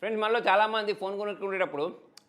Friends మనలో చాలామంది phone కొనుక్కునేటప్పుడు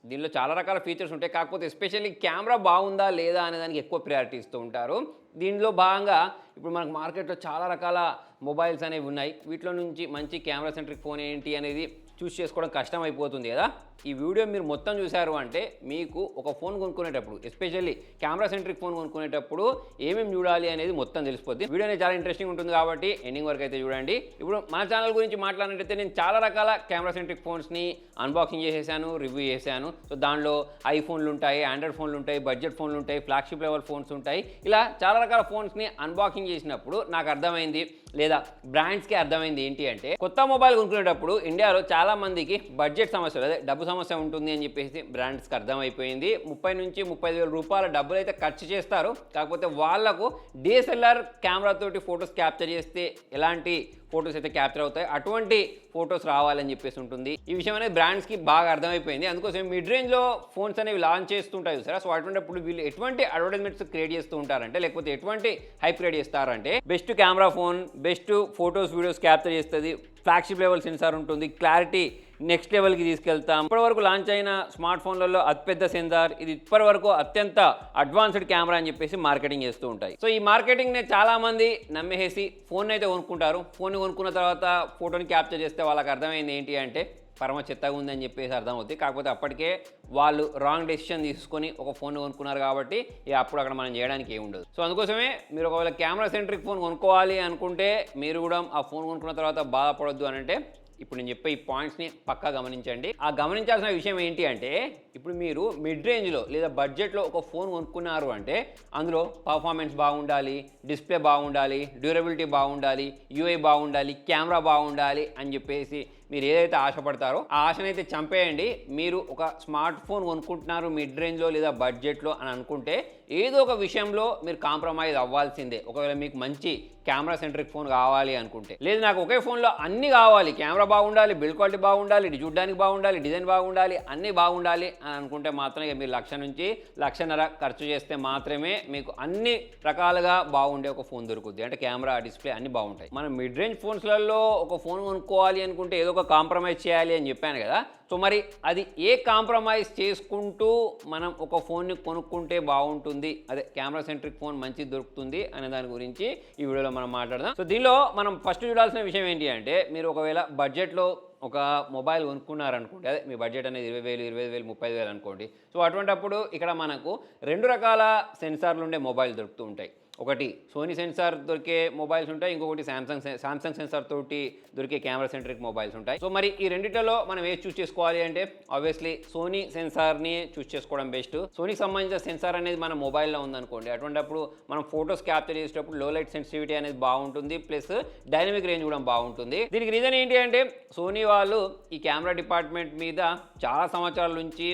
దీనిలో చాలా రకాల ఫీచర్స్ ఉంటాయి. కాకపోతే ఎస్పెషల్లీ కెమెరా బాగుందా లేదా అనే దానికి ఎక్కువ ప్రయారిటీ ఇస్తూ ఉంటారు. దీనిలో భాగంగా ఇప్పుడు మనకు మార్కెట్లో చాలా రకాల మొబైల్స్ అనేవి ఉన్నాయి. వీటిలో నుంచి మంచి కెమెరా సెంట్రిక్ ఫోన్ ఏంటి అనేది చూస్ చేసుకోవడం కష్టం అయిపోతుంది కదా. ఈ వీడియో మీరు మొత్తం చూశారు అంటే మీకు ఒక ఫోన్ కొనుక్కునేటప్పుడు ఎస్పెషల్లీ కెమెరా సెంట్రిక్ ఫోన్ కొనుక్కునేటప్పుడు ఏమేమి చూడాలి అనేది మొత్తం తెలిసిపోద్ది. వీడియో అనేది చాలా ఇంట్రెస్టింగ్ ఉంటుంది కాబట్టి ఎండింగ్ వరకు అయితే చూడండి. ఇప్పుడు మన ఛానల్ గురించి మాట్లాడినట్టయితే నేను చాలా రకాల కెమెరా సెంట్రిక్ ఫోన్స్ని అన్బాక్సింగ్ చేసేసాను రివ్యూ చేశాను సో దానిలో ఐఫోన్లు ఉంటాయి ఆండ్రాయిడ్ ఫోన్లు ఉంటాయి బడ్జెట్ ఫోన్లు ఉంటాయి ఫ్లాగ్షిప్ లెవెల్ ఫోన్స్ ఉంటాయి. ఇలా చాలా రకాల ఫోన్స్ని అన్బాక్సింగ్ చేసినప్పుడు నాకు అర్థమైంది లేదా బ్రాండ్స్కి అర్థమైంది ఏంటి అంటే కొత్త మొబైల్ కొనుక్కునేటప్పుడు ఇండియాలో చాలా మందికి బడ్జెట్ సమస్య అదే డబ్బు సమస్య ఉంటుంది అని చెప్పేసి బ్రాండ్స్కి అర్థమైపోయింది. ముప్పై నుంచి ముప్పై వేల రూపాయల డబ్బులు అయితే ఖర్చు చేస్తారు. కాకపోతే వాళ్ళకు డిఎస్ఎల్ఆర్ కెమెరా తోటి ఫొటోస్ క్యాప్చర్ చేస్తే ఎలాంటి ఫొటోస్ అయితే క్యాప్చర్ అవుతాయి? అటువంటి ఫొటోస్ రావాలని చెప్పేసి ఉంటుంది. ఈ విషయం అనేది బ్రాండ్స్కి బాగా అర్థమైపోయింది. అందుకోసం మిడ్ రేంజ్లో ఫోన్స్ అనేవి లాంచ్ చేస్తుంటాయి చూసారా? సో అటువంటిప్పుడు వీళ్ళు ఎటువంటి అడ్వర్టైజ్మెంట్స్ క్రియేట్ చేస్తూ ఉంటారంటే లేకపోతే ఎటువంటి హైప్ క్రియేట్ చేస్తారంటే best camera phone best photos videos capture చేస్తుంది. ఫ్లాగ్షిప్ లెవెల్ సెన్సార్ ఉంటుంది. క్లారిటీ నెక్స్ట్ లెవెల్కి తీసుకెళ్తాం. ఇప్పటివరకు లాంచ్ అయిన స్మార్ట్ ఫోన్లలో అతిపెద్ద సెన్సార్. ఇది ఇప్పటివరకు అత్యంత అడ్వాన్స్డ్ కెమెరా అని చెప్పేసి మార్కెటింగ్ చేస్తూ ఉంటాయి. సో ఈ మార్కెటింగ్ చాలామంది నమ్మేసి ఫోన్ అయితే కొనుక్కుంటారు. ఫోన్ కొనుక్కున్న తర్వాత ఫోటోని క్యాప్చర్ చేస్తే వాళ్ళకి అర్థమైంది ఏంటి అంటే పరమ చెత్తగా ఉందని చెప్పేసి అర్థమవుతుంది కాకపోతే అప్పటికే వాళ్ళు రాంగ్ డెసిషన్ తీసుకొని ఒక ఫోన్ కొనుక్కున్నారు కాబట్టి ఇక అప్పుడు అక్కడ మనం చేయడానికి ఏమి ఉండదు. సో అందుకోసమే మీరు ఒకవేళ కెమెరా సెంట్రిక్ ఫోన్ కొనుక్కోవాలి అనుకుంటే మీరు కూడా ఆ ఫోన్ కొనుక్కున్న తర్వాత బాధపడొద్దు అని అంటే ఇప్పుడు నేను చెప్పే ఈ పాయింట్స్ని పక్కా గమనించండి. ఆ గమనించాల్సిన విషయం ఏంటి అంటే ఇప్పుడు మీరు మిడ్ రేంజ్లో లేదా బడ్జెట్లో ఒక ఫోన్ కొనుక్కున్నారు అంటే అందులో పర్ఫార్మెన్స్ బాగుండాలి డిస్ప్లే బాగుండాలి డ్యూరబిలిటీ బాగుండాలి యూఐ బాగుండాలి కెమెరా బాగుండాలి అని చెప్పేసి మీరు ఏదైతే ఆశపడతారో ఆ ఆశనైతే చంపేయండి. మీరు ఒక స్మార్ట్ ఫోన్ కొనుక్కుంటున్నారు మిడ్ రేంజ్లో లేదా బడ్జెట్లో అని అనుకుంటే ఏదో ఒక విషయంలో మీరు కాంప్రమైజ్ అవ్వాల్సిందే. ఒకవేళ మీకు మంచి కెమెరా సెంట్రిక్ ఫోన్ కావాలి అనుకుంటే. లేదు నాకు ఒకే ఫోన్లో అన్ని కావాలి. కెమెరా బాగుండాలి బిల్డ్ క్వాలిటీ బాగుండాలి చూడ్డానికి చూడడానికి బాగుండాలి డిజైన్ బాగుండాలి అన్నీ బాగుండాలి అని అనుకుంటే మాత్రం ఇక మీరు లక్ష నుంచి లక్షన్నర ఖర్చు చేస్తే మాత్రమే మీకు అన్ని రకాలుగా బాగుండే ఒక ఫోన్ దొరుకుద్ది. అంటే కెమెరా డిస్ప్లే అన్ని బాగుంటాయి. మనం మిడ్ రేంజ్ ఫోన్స్లలో ఒక ఫోన్ కొనుక్కోవాలి అనుకుంటే ఏదో ఒక కాంప్రమైజ్ చేయాలి అని చెప్పాను కదా. సో మరి అది ఏ కాంప్రమైజ్ చేసుకుంటూ మనం ఒక ఫోన్ని కొనుక్కుంటే బాగుంటుంది అదే కెమెరా సెంట్రిక్ ఫోన్ మంచి దొరుకుతుంది అనే దాని గురించి ఈ వీడియోలో మనం మాట్లాడదాం. సో దీనిలో మనం ఫస్ట్ చూడాల్సిన విషయం ఏంటి అంటే మీరు ఒకవేళ బడ్జెట్లో ఒక మొబైల్ కొనుక్కున్నారనుకోండి అదే మీ బడ్జెట్ అనేది ఇరవై వేలు ఇరవై వేలు ముప్పై వేలు అనుకోండి. సో అటువంటప్పుడు ఇక్కడ మనకు రెండు రకాల సెన్సార్లు ఉండే మొబైల్ దొరుకుతూ ఉంటాయి. ఒకటి సోనీ సెన్సార్ దొరికే మొబైల్స్ ఉంటాయి ఇంకొకటి సామ్సంగ్ సామ్సంగ్ సెన్సార్ తోటి దొరికే కెమెరా సెంట్రిక్ మొబైల్స్ ఉంటాయి. సో మరి ఈ రెండిటిలో మనం ఏది చూస్ చేసుకోవాలి అంటే ఆబ్వియస్లీ సోనీ సెన్సార్ని చూస్ చేసుకోవడం బెస్ట్. సోనీకి సంబంధించిన సెన్సార్ అనేది మన మొబైల్లో ఉందనుకోండి అటువంటిప్పుడు మనం ఫొటోస్ క్యాప్చర్ చేసేటప్పుడు లో లైట్ సెన్సిటివిటీ అనేది బాగుంటుంది ప్లస్ డైనమిక్ రేంజ్ కూడా బాగుంటుంది. దీనికి రీజన్ ఏంటి అంటే సోనీ వాళ్ళు ఈ కెమెరా డిపార్ట్మెంట్ మీద చాలా సంవత్సరాల నుంచి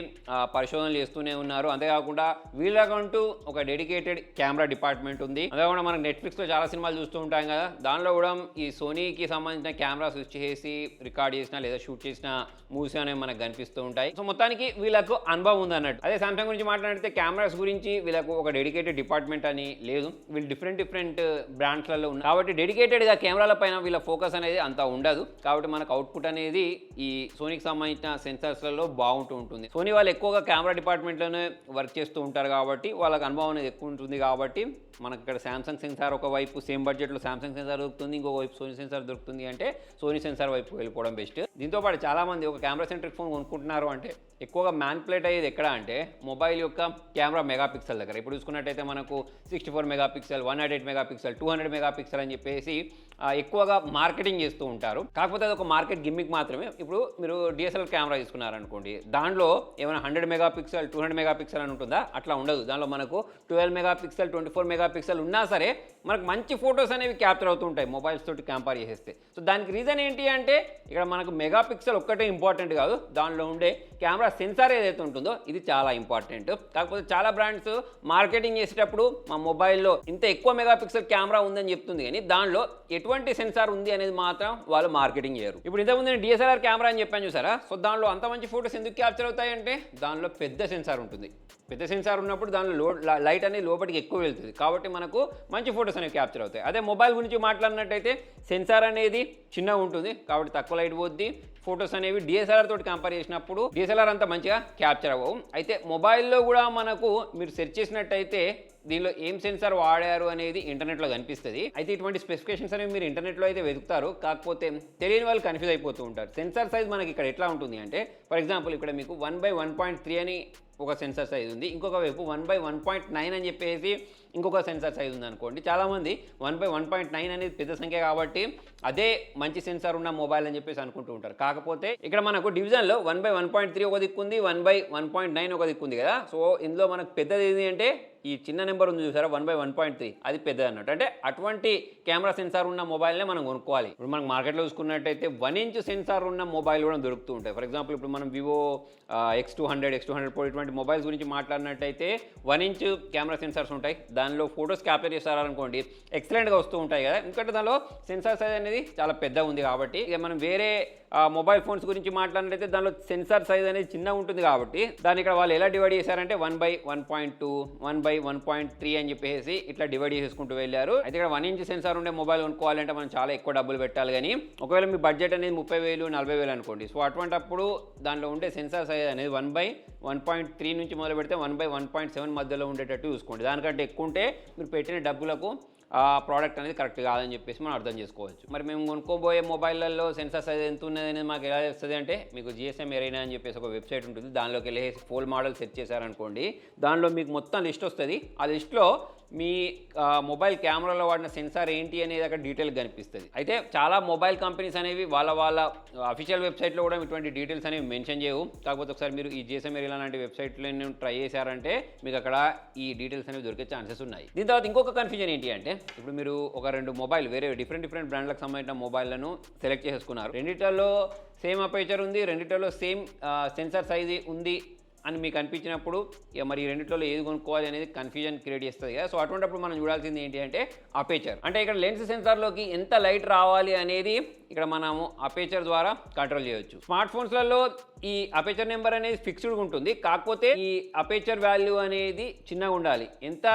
పరిశోధనలు చేస్తూనే ఉన్నారు. అంతేకాకుండా వీళ్ళకంటూ ఒక డెడికేటెడ్ కెమెరా డిపార్ట్మెంట్ ఉంది. అంతేకాకుండా మనకు నెట్ఫ్లిక్స్లో చాలా సినిమాలు చూస్తూ ఉంటాం కదా. దానిలో కూడా ఈ సోనీకి సంబంధించిన కెమెరా స్విచ్ చేసి రికార్డ్ చేసిన లేదా షూట్ చేసిన మూవీస్ అనేవి మనకు కనిపిస్తూ ఉంటాయి. సో మొత్తానికి వీళ్ళకు అనుభవం ఉంది అన్నట్టు. అదే సామ్సంగ్ గురించి మాట్లాడితే కెమెరాస్ గురించి వీళ్ళకు ఒక డెడికేటెడ్ డిపార్ట్మెంట్ అని లేదు. వీళ్ళు డిఫరెంట్ డిఫరెంట్ బ్రాండ్స్లలో ఉన్నారు కాబట్టి డెడికేటెడ్గా కెమెరాల పైన వీళ్ళ ఫోకస్ అనేది అంత ఉండదు. కాబట్టి మనకు అవుట్పుట్ అనేది ఈ సోనీకి సంబంధించిన సెన్సార్స్లలో బాగుంటూ ఉంటుంది. సోనీ వాళ్ళు ఎక్కువగా కెమెరా డిపార్ట్మెంట్లోనే వర్క్ చేస్తూ ఉంటారు కాబట్టి వాళ్ళకి అనుభవం అనేది ఎక్కువ ఉంటుంది కాబట్టి మనకు ఇక్కడ శాంసంగ్ సెన్సార్ ఒక వైపు సేమ్ బడ్జెట్లో శాంసంగ్ సెన్సార్ దొరుకుతుంది ఇంకొక వైపు సోనీ సెన్సార్ దొరుకుతుంది అంటే సోనీ సెన్సార్ వైపు వెళ్ళిపోవడం బెస్ట్ దీంతో పాటు చాలా మంది ఒక కెమెరా సెంట్రిక్ ఫోన్ కొనుక్కుంటున్నారు అంటే ఎక్కువగా మ్యాన్పులేట్ అయ్యేది ఎక్కడ అంటే మొబైల్ యొక్క కెమెరా మెగాపిక్సెల్ దగ్గర. ఇప్పుడు చూసుకున్నట్టయితే మనకు sixty four megapixel one nought eight megapixel two hundred megapixel అని చెప్పేసి ఎక్కువగా మార్కెటింగ్ చేస్తూ ఉంటారు. కాకపోతే అది ఒక మార్కెట్ గిమ్మిక్ మాత్రమే. ఇప్పుడు మీరు డిఎస్ఎల్ఆర్ కెమెరా తీసుకున్నారనుకోండి దాంట్లో ఏమైనా hundred megapixel two hundred megapixel అని ఉంటుందా? అట్లా ఉండదు. దానిలో మనకు twelve megapixel twenty four megapixel ఉన్నా సరే మనకు మంచి ఫొటోస్ అనేవి క్యాప్చర్ అవుతూ ఉంటాయి మొబైల్స్ తోటి కంపేర్ చేసేస్తే సో దానికి రీజన్ ఏంటి అంటే ఇక్కడ మనకు మెగా పిక్సెల్ ఒక్కటే ఇంపార్టెంట్ కాదు. దానిలో ఉండే కెమెరా సెన్సార్ ఏదైతే ఉంటుందో ఇది చాలా ఇంపార్టెంట్. కాకపోతే చాలా బ్రాండ్స్ మార్కెటింగ్ చేసేటప్పుడు మా మొబైల్లో ఇంత ఎక్కువ మెగా పిక్సెల్ కెమెరా ఉందని చెప్తుంది కానీ దానిలో ఎటువంటి సెన్సార్ ఉంది అనేది మాత్రం వాళ్ళు మార్కెటింగ్ చేయరు. ఇప్పుడు ఇంతకుముందు నేను డిఎస్ఎల్ఆర్ కెమెరా అని చెప్పాను చూసారా? సో దానిలో అంత మంచి ఫోటోస్ ఎందుకు క్యాప్చర్ అవుతాయంటే దానిలో పెద్ద సెన్సార్ ఉంటుంది. పెద్ద సెన్సార్ ఉన్నప్పుడు దానిలో లో లైట్ అనేది లోపలికి ఎక్కువ వెళ్తుంది. కాబట్టి మనకు మంచి ఫొటోస్ అనేవి క్యాప్చర్ అవుతాయి. అదే మొబైల్ గురించి మాట్లాడినట్టయితే సెన్సార్ అనేది చిన్నగా ఉంటుంది. కాబట్టి తక్కువ లైట్ పోద్ది. ఫొటోస్ అనేవి డిఎస్ఎల్ఆర్ తోటి కంపేర్ చేసినప్పుడు డిఎస్ఎల్ఆర్ అంత మంచిగా క్యాప్చర్ అవ్వవు. అయితే మొబైల్లో కూడా మనకు మీరు సెర్చ్ చేసినట్టయితే దీనిలో ఏం సెన్సార్ వాడారు అనేది ఇంటర్నెట్లో కనిపిస్తుంది. అయితే ఇటువంటి స్పెసిఫికేషన్స్ అనేవి మీరు ఇంటర్నెట్లో అయితే వెతుకుతారు. కాకపోతే తెలియని వాళ్ళు కన్ఫ్యూజ్ అయిపోతూ ఉంటారు. సెన్సార్ సైజ్ మనకి ఇక్కడ ఎట్లా ఉంటుంది అంటే ఫర్ ఎగ్జాంపుల్ ఇక్కడ మీకు one by one point three అని ఒక సెన్సార్ సైజ్ ఉంది. ఇంకొక వైపు one by one point nine అని చెప్పేసి ఇంకొక సెన్సార్ సైజ్ ఉంది అనుకోండి. చాలామంది one by one point nine అనేది పెద్ద సంఖ్య కాబట్టి అదే మంచి సెన్సార్ ఉన్న మొబైల్ అని చెప్పేసి అనుకుంటూ ఉంటారు. కాకపోతే ఇక్కడ మనకు డివిజన్లో one by one point three ఒక దిక్కుంది one by one point nine ఒక దిక్కుంది కదా. సో ఇందులో మనకు పెద్దది ఏంటి అంటే ఈ చిన్న నెంబర్ ఉంది చూసారా? One by one point three. అది పెద్దది అన్నట్టు అంటే అటువంటి కెమెరా సెన్సార్ ఉన్న మొబైల్నే మనం కొనుక్కోవాలి. ఇప్పుడు మనం మార్కెట్లో చూసుకున్నట్టయితే వన్ ఇంచ్ సెన్సార్ ఉన్న మొబైల్ కూడా దొరుకుతూ ఉంటాయి. ఫర్ ఎగ్జాంపుల్ ఇప్పుడు మనం Vivo X two hundred X two hundred pro ఇటువంటి మొబైల్స్ గురించి మాట్లాడినట్టయితే వన్ ఇంచ్ కెమెరా సెన్సార్స్ ఉంటాయి. దానిలో ఫొటోస్ క్యాప్చర్ చేస్తారనుకోండి ఎక్సలెంట్గా వస్తూ ఉంటాయి కదా. ఎందుకంటే దానిలో సెన్సార్ సైజ్ అనేది చాలా పెద్దగా ఉంది కాబట్టి ఇక మనం వేరే మొబైల్ ఫోన్స్ గురించి మాట్లాడినట్లయితే దానిలో సెన్సార్ సైజ్ అనేది చిన్నగా ఉంటుంది కాబట్టి దాన్ని ఇక్కడ వాళ్ళు ఎలా డివైడ్ చేశారంటే one by one point two one by one point three అని చెప్పేసి ఇట్లా డివైడ్ చేసుకుంటూ వెళ్ళారు. అయితే ఇక్కడ వన్ ఇంచ్ సెన్సార్ ఉండే మొబైల్ కొనుక్కోవాలంటే మనం చాలా ఎక్కువ డబ్బులు పెట్టాలి కానీ ఒకవేళ మీ బడ్జెట్ అనేది ముప్పై వేలు నలభై వేలు అనుకోండి. సో అటువంటప్పుడు దానిలో ఉండే సెన్సార్ సైజ్ అనేది one by one point three నుంచి మొదలు పెడితే one by one point seven మధ్యలో ఉండేటట్టు చూసుకోండి. దానికంటే ఎక్కువ ఉంటే మీరు పెట్టిన డబ్బులకు ఆ ప్రోడక్ట్ అనేది కరెక్ట్ కాదని చెప్పేసి మనం అర్థం చేసుకోవచ్చు. మరి మేము కొనుక్కోబోయే మొబైల్లలో సెన్సార్ సైజ్ ఎంత ఉన్నది అనేది మాకు ఎలా తెలుస్తుంది అంటే మీకు జిఎస్ఎం ఎరైనా అని చెప్పేసి ఒక వెబ్సైట్ ఉంటుంది. దానిలోకి వెళ్ళి ఫోల్ మోడల్ సెట్ చేశారనుకోండి దానిలో మీకు మొత్తం లిస్ట్ వస్తుంది. ఆ లిస్ట్లో మీ మొబైల్ కెమెరాలో వాడిన సెన్సార్ ఏంటి అనేది అక్కడ డీటెయిల్ కనిపిస్తుంది. అయితే చాలా మొబైల్ కంపెనీస్ అనేవి వాళ్ళ వాళ్ళ అఫీషియల్ వెబ్సైట్లో కూడా ఇటువంటి డీటెయిల్స్ అనేవి మెన్షన్ చేయవు. కాకపోతే ఒకసారి మీరు ఈ జిఎస్ఎం ఏరియా లాంటి వెబ్సైట్లో ట్రై చేశారంటే మీకు అక్కడ ఈ డీటెయిల్స్ అనేవి దొరికే ఛాన్సెస్ ఉన్నాయి. దీని తర్వాత ఇంకొక కన్ఫ్యూజన్ ఏంటి అంటే ఇప్పుడు మీరు ఒక రెండు మొబైల్ వేరే డిఫరెంట్ డిఫరెంట్ బ్రాండ్లకు సంబంధించిన మొబైల్లను సెలెక్ట్ చేసుకున్నారు. రెండిటల్లో సేమ్ అపేచర్ ఉంది రెండిటల్లో సేమ్ సెన్సార్ సైజ్ ఉంది అని మీకు అనిపించినప్పుడు ఇక మరి ఈ రెండిట్లో ఏది కొనుక్కోవాలి అనేది కన్ఫ్యూజన్ క్రియేట్ చేస్తుంది కదా. సో అటువంటిప్పుడు మనం చూడాల్సింది ఏంటి అంటే అపేచర్ అంటే ఇక్కడ లెన్స్ సెన్సార్లోకి ఎంత లైట్ రావాలి అనేది ఇక్కడ మనము అపేచర్ ద్వారా కంట్రోల్ చేయొచ్చు. స్మార్ట్ ఫోన్స్లలో ఈ అపేచర్ నెంబర్ అనేది ఫిక్స్డ్ ఉంటుంది. కాకపోతే ఈ అపేచర్ వాల్యూ అనేది చిన్నగా ఉండాలి. ఎంత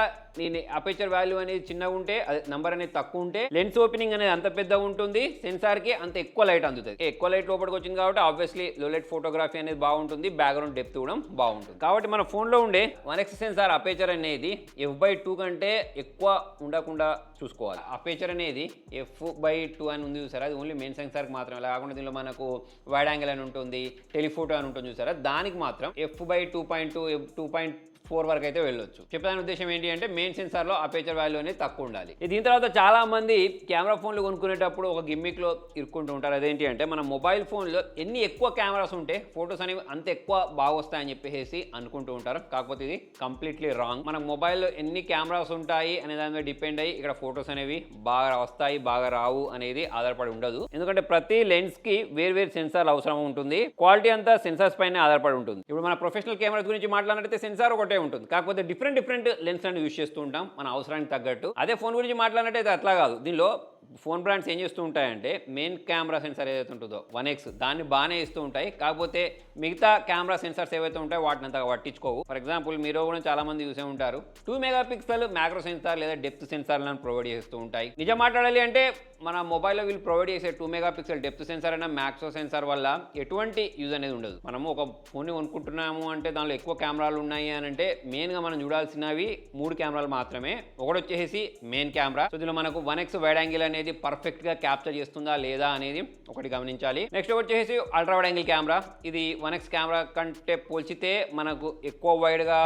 నేను అపేచర్ వాల్యూ అనేది చిన్నగా ఉంటే నంబర్ అనేది తక్కువ ఉంటే లెన్స్ ఓపెనింగ్ అనేది అంత పెద్దగా ఉంటుంది. సెన్సార్కి అంత ఎక్కువ లైట్ అందుతుంది. ఎక్కువ లైట్ లోపలికి వచ్చింది కాబట్టి ఆబ్వియస్లీ లో లైట్ ఫోటోగ్రఫీ అనేది బాగుంటుంది. బ్యాక్గ్రౌండ్ డెప్త్ కూడా బాగుంటుంది. కాబట్టి మన ఫోన్లో ఉండే వన్ ఎక్స్ సెన్సార్ అపేచర్ అనేది ఎఫ్ బై టూ కంటే ఎక్కువ ఉండకుండా చూసుకోవాలి. అపేచర్ అనేది ఎఫ్ బై టూ అని ఉంది చూసారా? అది ఓన్లీ మెయిన్ సెన్సార్కి మాత్రమే. కాకుండా దీనిలో మనకు వైడ్ యాంగిల్ అని ఉంటుంది టెలిఫోటో అని ఉంటుంది చూసారా? దానికి మాత్రం F by two point two two point four వరకు అయితే వెళ్ళొచ్చు. చెప్పడానికి ఉద్దేశం ఏంటి అంటే మెయిన్ సెన్సార్లో అపేచర్ వాల్యూ అనేది తక్కువ ఉండాలి. దీని తర్వాత చాలా మంది కెమెరా ఫోన్లు కొనుక్కునేటప్పుడు ఒక గిమ్మిక్లో ఇరుక్కుంటూ ఉంటారు. అదేంటి అంటే మన మొబైల్ ఫోన్లో ఎన్ని ఎక్కువ కెమెరాస్ ఉంటే ఫొటోస్ అనేవి అంత ఎక్కువ బాగా వస్తాయని చెప్పేసి అనుకుంటూ ఉంటారు. కాకపోతే ఇది కంప్లీట్లీ రాంగ్. మన మొబైల్లో ఎన్ని కెమెరాస్ ఉంటాయి అనే దాని మీద డిపెండ్ అయ్యి ఇక్కడ ఫొటోస్ అనేవి బాగా వస్తాయి బాగా రావు అనేది ఆధారపడి ఉండదు. ఎందుకంటే ప్రతి లెన్స్కి వేర్వేరు సెన్సార్ అవసరం ఉంటుంది. క్వాలిటీ అంతా సెన్సార్స్ పైన ఆధారపడి ఉంటుంది. ఇప్పుడు మన ప్రొఫెషనల్ కెమెరాస్ గురించి మాట్లాడినట్లయితే సెన్సార్ ఒకటే ఉంటుంది. కాకపోతే డిఫరెంట్ డిఫరెంట్ లెన్స్ అని యూస్ చేస్తూ ఉంటాం. మన అవసరానికి తగ్గట్టు. అదే ఫోన్ గురించి మాట్లాడినట్టయితే అట్లా కాదు. దీనిలో ఫోన్ బ్రాండ్స్ ఏం చేస్తూ ఉంటాయంటే మెయిన్ కెమెరా సెన్సార్ ఏదైతే ఉంటుందో వన్ ఎక్స్ దాన్ని బాగానే ఇస్తూ ఉంటాయి. కాకపోతే మిగతా కెమెరా సెన్సార్స్ ఏవైతే ఉంటాయో వాటిని అంతగా పట్టించుకోవు. ఫర్ ఎగ్జాంపుల్ మీరు కూడా చాలా మంది చూసే ఉంటారు. Two mega pixel macro sensor లేదా డెప్త్ సెన్సార్లను ప్రొవైడ్ చేస్తూ ఉంటాయి. నిజం మాట్లాడాలి అంటే మన మొబైల్లో వీళ్ళు ప్రొవైడ్ చేసే two mega pixel depth sensor అయినా మ్యాక్సో సెన్సార్ వల్ల ఎటువంటి యూజ్ అనేది ఉండదు. మనము ఒక ఫోన్ కొనుక్కుంటున్నాము అంటే దానిలో ఎక్కువ కెమెరాలు ఉన్నాయి అని అంటే మెయిన్గా మనం చూడాల్సినవి మూడు కెమెరాలు మాత్రమే. ఒకటి వచ్చేసి మెయిన్ కెమెరా. సో దీనిలో మనకు వన్ ఎక్స్ వైడ్ యాంగిల్ అనేది పర్ఫెక్ట్గా క్యాప్చర్ చేస్తుందా లేదా అనేది ఒకటి గమనించాలి. నెక్స్ట్ వచ్చేసి అల్ట్రావైడ్ యాంగిల్ కెమెరా ఇది వన్ ఎక్స్ కెమెరా కంటే పోల్చితే మనకు ఎక్కువ వైడ్గా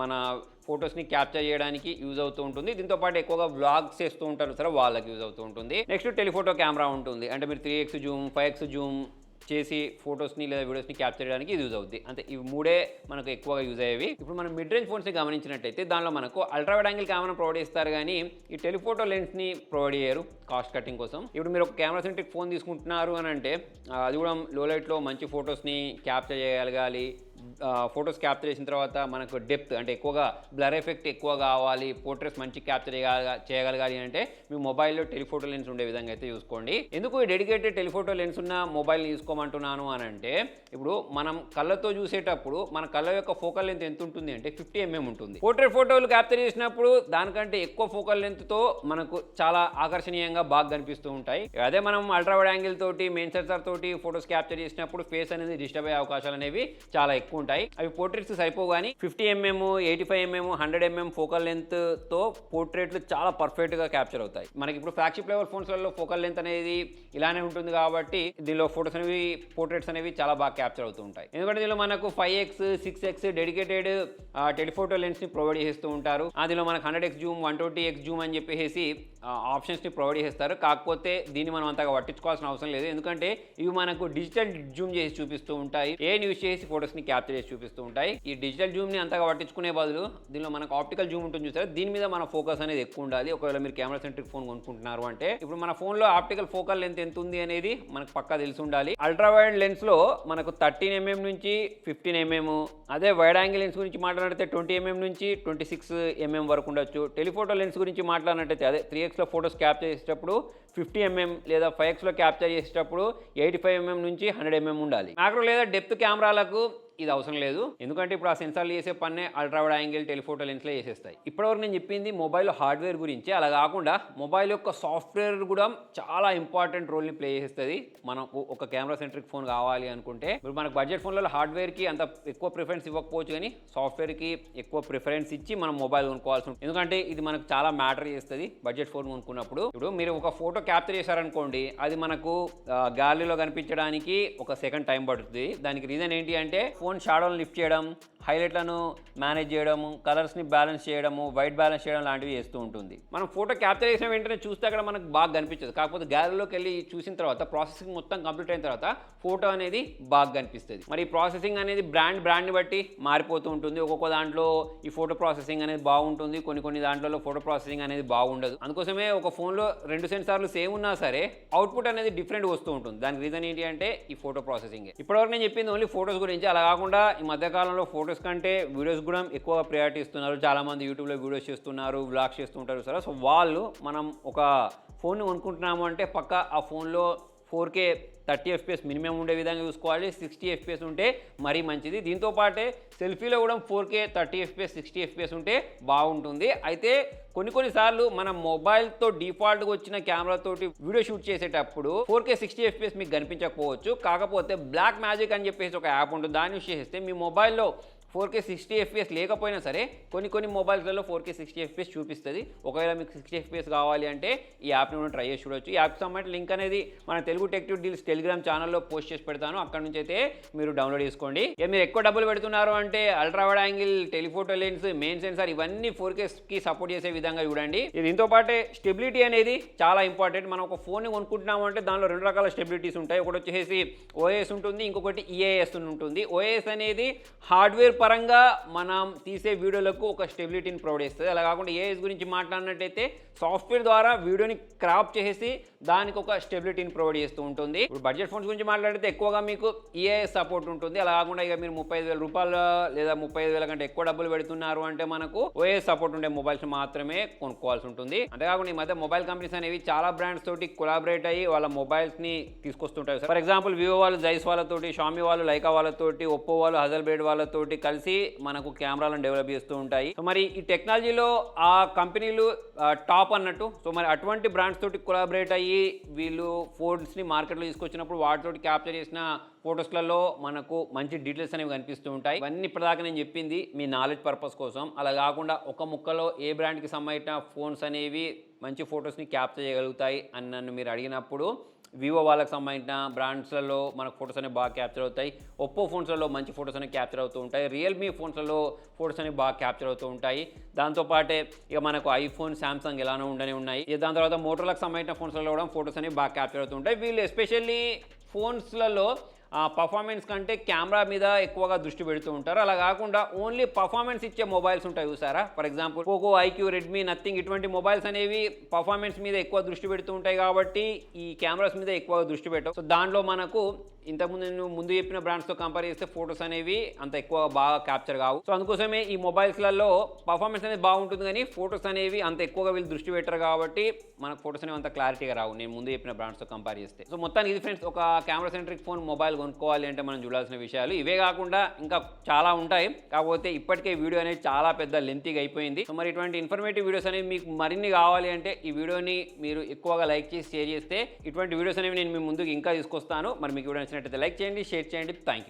మన ఫొటోస్ని క్యాప్చర్ చేయడానికి యూజ్ అవుతూ ఉంటుంది. దీంతో పాటు ఎక్కువగా వ్లాగ్స్ చేస్తూ ఉంటారు సరే వాళ్ళకి యూజ్ అవుతూ ఉంటుంది. నెక్స్ట్ టెలిఫోటో కెమెరా ఉంటుంది. అంటే మీరు three X zoom five X zoom చేసి ఫొటోస్ని లేదా వీడియోస్ని క్యాప్చర్ చేయడానికి ఇది యూజ్ అవుద్ది. అంతే ఇవి మూడే మనకు ఎక్కువగా యూజ్ అయ్యేవి. ఇప్పుడు మనం మిడ్ రేంజ్ ఫోన్స్ని గమనించినట్టయితే దానిలో మనకు ultra wide angle camera provide చేస్తారు కానీ ఈ టెలిఫోటో లెన్స్ని ప్రొవైడ్ చేయరు కాస్ట్ కటింగ్ కోసం. ఇప్పుడు మీరు ఒక కెమెరా సెంట్రిక్ ఫోన్ తీసుకుంటున్నారు అని అంటే అది కూడా లో లైట్లో మంచి ఫొటోస్ని క్యాప్చర్ చేయగలగాలి ఫొటోస్ క్యాప్చర్ చేసిన తర్వాత మనకు డెప్త్ అంటే ఎక్కువగా బ్లర్ ఎఫెక్ట్ ఎక్కువ కావాలి పోర్ట్రేట్స్ మంచి క్యాప్చర్ చేయగలగాలి అంటే మీ మొబైల్లో టెలిఫోటో లెన్స్ ఉండే విధంగా అయితే చూసుకోండి. ఎందుకు ఈ డెడికేటెడ్ టెలిఫోటో లెన్స్ ఉన్న మొబైల్ తీసుకోమంటున్నాను అని అంటే ఇప్పుడు మనం కళ్ళతో చూసేటప్పుడు మన కళ్ళ యొక్క ఫోకల్ లెంత్ ఎంత ఉంటుంది అంటే ఫిఫ్టీ ఎంఎం ఉంటుంది. పోర్ట్రేట్ ఫోటోలు క్యాప్చర్ చేసినప్పుడు దానికంటే ఎక్కువ ఫోకల్ లెంత్తో మనకు చాలా ఆకర్షణీయంగా బాగా కనిపిస్తూ ఉంటాయి. అదే మనం అల్ట్రా వైడ్ యాంగిల్ తోటి మెయిన్ సెన్సార్ తోటి ఫొటోస్ క్యాప్చర్ చేసినప్పుడు ఫేస్ అనేది డిస్టర్బ్ అయ్యే అవకాశాలు అనేవి చాలా ఎక్కువ ఉంటాయి. అవి పోర్ట్రేట్స్ సరిపోవు కానీ fifty MM eighty five MM hundred MM focal లెంత్తో పోర్ట్రేట్లు చాలా పర్ఫెక్ట్గా క్యాప్చర్ అవుతాయి. మనకి ఇప్పుడు ఫ్లాగ్షిప్ లెవెల్ ఫోన్స్లలో ఫోకల్ లెంత్ అనేది ఇలానే ఉంటుంది కాబట్టి దీనిలో ఫోటోస్ అనేవి పోర్ట్రేట్స్ అనేవి చాలా బాగా క్యాప్చర్ అవుతూ ఉంటాయి. ఎందుకంటే దీనిలో మనకు five X six X dedicated telephoto లెన్స్ని provide చేస్తూ ఉంటారు. అందులో దీనిలో మనకు hundred X zoom one twenty X zoom అని చెప్పేసి ఆప్షన్స్ని ప్రొవైడ్ చేస్తారు. కాకపోతే దీన్ని మనం అంతగా పట్టించుకోవాల్సిన అవసరం లేదు. ఎందుకంటే ఇవి మనకు డిజిటల్ జూమ్ చేసి చూపిస్తూ ఉంటాయి. ఏ న్యూస్ చేసి ఫోటోస్ని క్యాప్చర్ చేసి చూపిస్తూ ఉంటాయి. ఈ డిజిటల్ జూమ్ని అంతగా పట్టించుకునే బదులు దీనిలో మనకు ఆప్టికల్ జూమ్ ఉంటుంది చూసారు? దీని మీద మన ఫోకస్ అనేది ఎక్కువ ఉండాలి. ఒకవేళ మీరు కెమెరా సెంట్రిక్ ఫోన్ కొనుక్కుంటున్నారు అంటే ఇప్పుడు మన ఫోన్లో ఆప్టికల్ ఫోకల్ లెంత్ ఎంత ఉంది అనేది మనకు పక్కా తెలిసి ఉండాలి. అల్ట్రా వైడ్ లెన్స్లో మనకు థర్టీన్ ఎంఎం నుంచి ఫిఫ్టీన్ ఎంఎం అదే వైడ్ యాంగిల్ లెన్స్ గురించి మాట్లాడితే ట్వంటీ ఎంఎం నుంచి ట్వంటీ సిక్స్ ఎంఎం వరకు ఉండొచ్చు. టెలిఫోటో లెన్స్ గురించి మాట్లాడినట్టయితే అదే త్రీ ఎక్స్లో ఫోటోస్ క్యాప్చర్ చేసేటప్పుడు ఫిఫ్టీ ఎంఎం లేదా ఫైవ్ ఎక్స్లో క్యాప్చర్ చేసేటప్పుడు ఎయిటీ ఫైవ్ ఎంఎం నుంచి హండ్రెడ్ ఎంఎం ఉండాలి. మ్యాక్రో లేదా డెప్త్ కెమెరాలకు ఇది అవసరం లేదు. ఎందుకంటే ఇప్పుడు ఆ సెన్సార్లు చేసే పన్నే అల్ట్రావైడ్ యాంగిల్ టెలిఫోటో లెన్స్లో చేసేస్తాయి. ఇప్పటివరకు నేను చెప్పింది మొబైల్ హార్డ్వేర్ గురించి. అలా కాకుండా మొబైల్ యొక్క సాఫ్ట్వేర్ కూడా చాలా ఇంపార్టెంట్ రోల్ని ప్లే చేస్తుంది మనం ఒక కెమెరా సెంట్రిక్ ఫోన్ కావాలి అనుకుంటే ఇప్పుడు మనకు బడ్జెట్ ఫోన్లలో హార్డ్వేర్కి అంత ఎక్కువ ప్రిఫరెన్స్ ఇవ్వకపోవచ్చు కానీ సాఫ్ట్వేర్కి ఎక్కువ ప్రిఫరెన్స్ ఇచ్చి మనం మొబైల్ కొనుక్కోవాల్సి ఉంటుంది. ఎందుకంటే ఇది మనకు చాలా మ్యాటర్ చేస్తుంది బడ్జెట్ ఫోన్ కొనుక్కున్నప్పుడు. ఇప్పుడు మీరు ఒక ఫోటో క్యాప్చర్ చేశారనుకోండి అది మనకు గ్యాలరీలో కనిపించడానికి ఒక సెకండ్ టైం పడుతుంది. దానికి రీజన్ ఏంటి అంటే ఫోన్ షాడోలను లిఫ్ట్ చేయడం హైలైట్లను మేనేజ్ చేయడము కలర్స్ని బ్యాలెన్స్ చేయడము వైట్ బ్యాలెన్స్ చేయడం లాంటివి చేస్తూ ఉంటుంది. మనం ఫోటో క్యాప్చర్ చేసిన వెంటనే చూస్తే అక్కడ మనకు బాగా కనిపించదు. కాకపోతే గ్యాలరీలోకి వెళ్ళి చూసిన తర్వాత ప్రాసెసింగ్ మొత్తం కంప్లీట్ అయిన తర్వాత ఫోటో అనేది బాగా కనిపిస్తుంది. మరి ఈ ప్రాసెసింగ్ అనేది బ్రాండ్ బ్రాండ్ని బట్టి మారిపోతూ ఉంటుంది. ఒక్కొక్క దాంట్లో ఈ ఫోటో ప్రాసెసింగ్ అనేది బాగుంటుంది. కొన్ని కొన్ని దాంట్లో ఫోటో ప్రాసెసింగ్ అనేది బాగుండదు. అందుకోసమే ఒక ఫోన్లో రెండు సెన్సార్లు సేమ్ ఉన్నా సరే అవుట్పుట్ అనేది డిఫరెంట్ వస్తూ ఉంటుంది. దానికి రీజన్ ఏంటి అంటే ఈ ఫోటో ప్రాసెసింగ్ ఇప్పటివరకు నేను చెప్పింది ఓన్లీ ఫోటోస్ గురించి. అలా కాకుండా ఈ మధ్యకాలంలో ఫోటోస్ కంటే వీడియోస్ కూడా ఎక్కువ ప్రయారిటీ ఇస్తున్నారు. చాలామంది యూట్యూబ్లో వీడియోస్ చేస్తున్నారు బ్లాగ్స్ చేస్తుంటారు సరే సో వాళ్ళు మనం ఒక ఫోన్ కొనుక్కుంటున్నాము అంటే పక్క ఆ ఫోన్లో four K thirty FPS minimum ఉండే విధంగా చూసుకోవాలి. సిక్స్టీ ఎఫ్పిఎస్ ఉంటే మరీ మంచిది. దీంతో పాటే సెల్ఫీలో కూడా four K thirty FPS sixty FPS ఉంటే బాగుంటుంది. అయితే కొన్ని కొన్నిసార్లు మన మొబైల్తో డిఫాల్ట్గా వచ్చిన కెమెరాతోటి వీడియో షూట్ చేసేటప్పుడు ఫోర్ కే సిక్స్టీ ఎఫ్పిఎస్ మీకు కనిపించకపోవచ్చు. కాకపోతే బ్లాక్ మ్యాజిక్ అని చెప్పేసి ఒక యాప్ ఉంటుంది. దాన్ని యూస్ చేస్తే మీ మొబైల్లో ఫోర్ కే సిక్స్టీ ఎఫ్పిఎస్ లేకపోయినా సరే కొన్ని కొన్ని మొబైల్స్లలో ఫోర్ కే సిక్స్టీ ఎఫ్పిఎస్ చూపిస్తుంది. ఒకవేళ మీకు సిక్స్టీ ఎఫ్పిఎస్ కావాలి అంటే ఈ యాప్ని మనం ట్రై చేసి చూడొచ్చు. ఈ యాప్కి సంబంధించిన లింక్ అనేది మన తెలుగు టెక్టివ్ డీల్స్ టెలిగ్రామ్ ఛానల్లో పోస్ట్ చేసి పెడతాను. అక్కడ నుంచి అయితే మీరు డౌన్లోడ్ చేసుకోండి. ఇక మీరు ఎక్కువ డబ్బులు పెడుతున్నారు అంటే ultrawide angle telephoto lens main sensor ఇవన్నీ ఫోర్కి సపోర్ట్ చేసే విధంగా చూడండి. దీంతో పాటే స్టెబిలిటీ అనేది చాలా ఇంపార్టెంట్ మనం ఒక ఫోన్ కొనుక్కుంటున్నాము అంటే దానిలో రెండు రకాల స్టెబిలిటీస్ ఉంటాయి. ఒకటి వచ్చేసి ఓఎస్ ఉంటుంది ఇంకొకటి ఈఏఎస్ ఉంటుంది. ఓఎస్ అనేది హార్డ్వేర్ పరంగా మనం తీసే వీడియోలకు ఒక స్టెబిలిటీని ప్రొవైడ్ చేస్తుంది. అలా కాకుండా ఏఎస్ గురించి మాట్లాడినట్టయితే సాఫ్ట్వేర్ ద్వారా వీడియోని క్రాప్ చేసి దానికి ఒక స్టెబిలిటీని ప్రొవైడ్ చేస్తూ ఉంటుంది. ఇప్పుడు బడ్జెట్ ఫోన్స్ గురించి మాట్లాడితే ఎక్కువగా మీకు ఈఏఎస్ సపోర్ట్ ఉంటుంది. అలా కాకుండా ఇక మీరు ముప్పై ఐదు వేల రూపాయలు లేదా ముప్పై ఐదు వేల కంటే ఎక్కువ డబ్బులు పెడుతున్నారు అంటే మనకు ఓఎస్ సపోర్ట్ ఉండే మొబైల్స్ మాత్రమే కొనుక్కోవాల్సి ఉంటుంది. అంతేకాకుండా ఈ మధ్య మొబైల్ కంపెనీస్ అనేవి చాలా బ్రాండ్స్ తోటి కొలాబరేట్ అయ్యి వాళ్ళ మొబైల్స్ని తీసుకొస్తుంటాయి. ఫర్ ఎగ్జాంపుల్ వివో వాళ్ళు జైస్ వాళ్ళతోటి షామి వాళ్ళు లైకా వాళ్ళతోటి ఒప్పో వాళ్ళు హజల్ బ్రేడ్ వాళ్ళతోటి కలిసి కలిసి మనకు కెమెరాలను డెవలప్ చేస్తూ ఉంటాయి. సో మరి ఈ టెక్నాలజీలో ఆ కంపెనీలు టాప్ అన్నట్టు సో మరి అటువంటి బ్రాండ్స్ తోటి కొలాబరేట్ అయ్యి వీళ్ళు ఫోన్స్ని మార్కెట్లో తీసుకొచ్చినప్పుడు వాటితోటి క్యాప్చర్ చేసిన ఫొటోస్లలో మనకు మంచి డీటెయిల్స్ అనేవి కనిపిస్తూ ఉంటాయి. ఇవన్నీ ఇప్పటిదాకా నేను చెప్పింది మీ నాలెడ్జ్ పర్పస్ కోసం. అలా కాకుండా ఒక ముక్కలో ఏ బ్రాండ్కి సంబంధించిన ఫోన్స్ అనేవి మంచి ఫొటోస్ని క్యాప్చర్ చేయగలుగుతాయి అని నన్ను మీరు అడిగినప్పుడు వివో వాళ్ళకి సంబంధించిన బ్రాండ్స్లలో మనకు ఫొటోస్ అనేవి బాగా క్యాప్చర్ అవుతాయి. ఒప్పో ఫోన్స్లలో మంచి ఫొటోస్ అనేవి క్యాప్చర్ అవుతూ ఉంటాయి. రియల్మీ ఫోన్స్లలో ఫొటోస్ అనేవి బాగా క్యాప్చర్ అవుతూ ఉంటాయి. దాంతోపాటే ఇక మనకు ఐఫోన్ శాంసంగ్ ఎలానో ఉండనే ఉన్నాయి. ఇక దాని తర్వాత మోటోలకు సంబంధించిన ఫోన్స్లలో కూడా ఫొటోస్ అనేవి బాగా క్యాప్చర్ అవుతూ ఉంటాయి. వీళ్ళు ఎస్పెషల్లీ ఫోన్స్లలో పర్ఫార్మెన్స్ కంటే కెమెరా మీద ఎక్కువగా దృష్టి పెడుతూ ఉంటారు. అలా కాకుండా ఓన్లీ పర్ఫార్మెన్స్ ఇచ్చే మొబైల్స్ ఉంటాయి చూసారా? For example Poco iQOO Redmi Nothing ఇటువంటి మొబైల్స్ అనేవి పర్ఫార్మెన్స్ మీద ఎక్కువ దృష్టి పెడుతూ ఉంటాయి కాబట్టి ఈ కెమెరాస్ మీద ఎక్కువ దృష్టి పెట్టవు. సో దాంట్లో మనకు ఇంతకుముందు నేను ముందు చెప్పిన బ్రాండ్స్తో కంపేర్ చేస్తే ఫొటోస్ అనేవి అంత ఎక్కువ బాగా క్యాప్చర్ కావు. సో అందుకోసమే ఈ మొబైల్స్లలో పర్ఫార్మెన్స్ అనేది బాగుంటుంది కానీ ఫొటోస్ అనేవి అంత ఎక్కువగా వీళ్ళు దృష్టి పెట్టరు కాబట్టి మనకు ఫొటోస్ అనేవి అంత క్లారిటీగా రావు. నేను ముందు చెప్పిన బ్రాండ్స్తో కంపేర్ చేస్తే. సో మొత్తానికి ఇది ఫ్రెండ్స్ ఒక కెమెరా సెంట్రిక్ ఫోన్ మొబైల్ కొనుక్కోవాలి అంటే మనం చూడాల్సిన విషయాలు. ఇవే కాకుండా ఇంకా చాలా ఉంటాయి. కాకపోతే ఇప్పటికే వీడియో అనేది చాలా పెద్ద లెంతీగా అయిపోయింది. సో మరి ఇటువంటి ఇన్ఫర్మేటివ్ వీడియోస్ అనేవి మీకు మరిన్ని కావాలి అంటే ఈ వీడియోని మీరు ఎక్కువగా లైక్ చేసి షేర్ చేస్తే ఇటువంటి వీడియోస్ అనేవి నేను మీ ముందుకు ఇంకా తీసుకొస్తాను. మరి మీకు వీడియో నచ్చినట్టయితే లైక్ చేయండి షేర్ చేయండి. Thank you